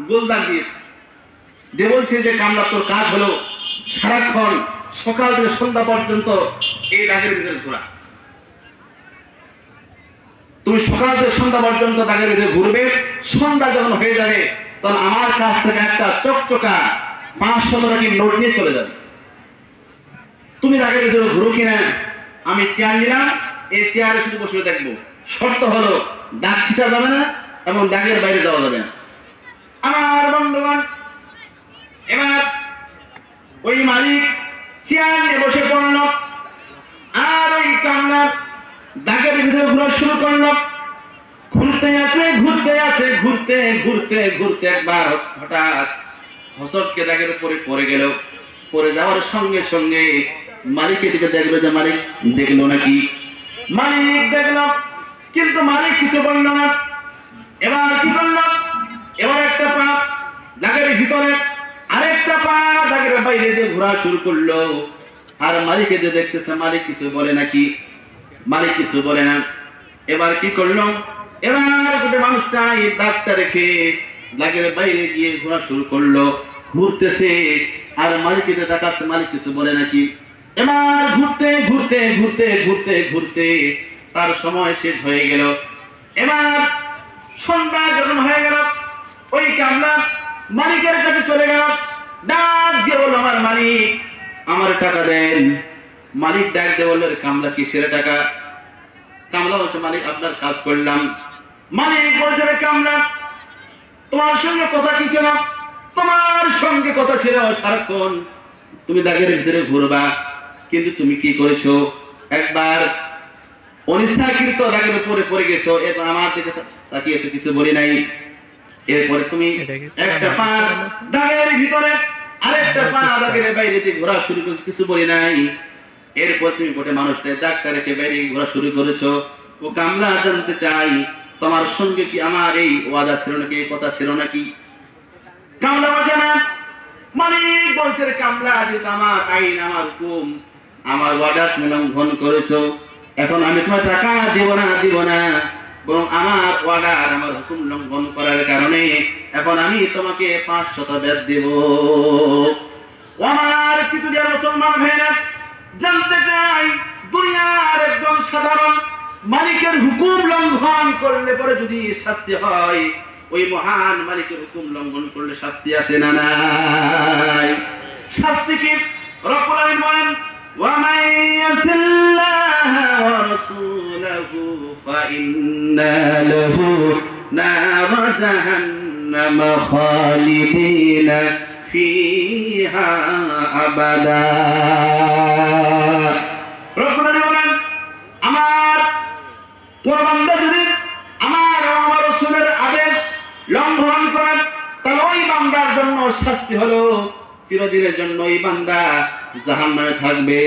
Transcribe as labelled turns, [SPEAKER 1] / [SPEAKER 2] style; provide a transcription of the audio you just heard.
[SPEAKER 1] গোলদার দিয়েছে। যে বলছে যে, কামলা, তোর কাজ হলো সারাক্ষণ সকাল থেকে সন্ধ্যা পর্যন্ত এই দাগের ভিতরে ঘোরা। তুমি সকাল থেকে সন্ধ্যা পর্যন্ত দাগের ভিতরে ঘুরবে। সন্ধ্যা যখন হয়ে যাবে, তখন আমার কাছ থেকে একটা চকচকা পাঁচশো টাকা নোট নিয়ে চলে যাবে। তুমি দাগের ভিতরে ঘুরো কিনা? আমি চেয়ার নিলাম। এই চেয়ারে শুধু বসে দেখব। শর্ত হলো ছিটা যাবে না এবং দাগের বাইরে যাওয়া যাবে না। আমার বন্ধুগণ, এবার ওই মালিক চেয়ার বসে পড়ল, আর ওই কামলার দাগের ভিতরে ঘোরা শুরু করল। ঘুরতে আছে ঘুরতে আছে, ঘুরতে ঘুরতে ঘুরতে একবার হঠাৎ হসবকে দাগের উপরে পড়ে গেল। পড়ে যাওয়ার সঙ্গে সঙ্গে মালিকের দিকে দেখল যে মালিক দেখল নাকি মালিক দেখল, কিন্তু মালিক কিছু বলল না। এবার কি বাইরে দিয়ে ঘোরা শুরু করল, আর যে দেখতেছে, মালিক কিছু বলে নাকি? মালিক কিছু বলে না। এবার কি করল? এবার গোটে মানুষটা এই দাগটা রেখে দাগের বাইরে গিয়ে ঘোরা শুরু করল। ঘুরতেছে, আর মালিকে যে মালিক কিছু বলে নাকি? এবার ঘুরতে ঘুরতে ঘুরতে ঘুরতে ঘুরতে তার সময় শেষ হয়ে গেল। এবার সন্ধ্যা যখন হয়ে গেল, ওই কামলা মালিকের কাছে চলে গেল। ডাক দিয়ে বলল, আমার মালিক, আমার টাকা দেন। মালিক ডাক দিয়ে বলল "রে কামলা কিসের টাকা? কামলা বলছে, মালিক, আপনার কাজ করলাম। মালিক বলছে কামলা, তোমার সঙ্গে কথা কি ছিল? তোমার সঙ্গে কথা ছিল সারাক্ষণ। তুমি দাগের ভিতরে ঘুরবা, কিন্তু তুমি কি করেছ? একবার অনিচ্ছাকৃত দাগের উপরে পড়ে গেছো, এরপর আমার দিকে তাকিয়েছো, কিছু বলি নাই। এরপরে তুমি একটা পা দাগের ভিতরে আরেকটা পা দাগের বাইরে দিয়ে ঘোরা শুরু করেছ কিছু বলি নাই। এরপর তুমি গোটে মানুষটা ডাক্তার রেখে বাইরে ঘোরা শুরু করেছ। ও কামলা জানতে চাই তোমার সঙ্গে কি আমার এই ওয়াদা ছিল নাকি এই কথা ছিল নাকি? কামলা বলছে না। মালিক বলছে কামলা যেহেতু আমার আইন আমার হুকুম আমার ওয়াদা লঙ্ঘন করেছ। এখন আমি তোমার টাকা দেব না দিব না। বরং আমার অর্ডার আমার হুকুম লঙ্ঘন করার কারণে এখন আমি তোমাকে পাঁচ শত বেদ দেব। আমার কিছু মুসলমান ভাইরা, জানতে চাই দুনিয়ার একজন সাধারণ মালিকের হুকুম লঙ্ঘন করলে পরে যদি শাস্তি হয়, ওই মহান মালিকের হুকুম লঙ্ঘন করলে শাস্তি আছে না নাই? শাস্তি কি? আলামিন বলেন ورسوله فإن له نار جهنم خالدين فيها أبدا রব্বুল আলামিন বলেন আমার তোর বান্দা যদি আমার ও আমার রাসূলের আদেশ লঙ্ঘন করে তাহলে ওই বান্দার জন্য শাস্তি হলো চিরদিনের জন্য ওই বান্দা জাহান্নামে থাকবে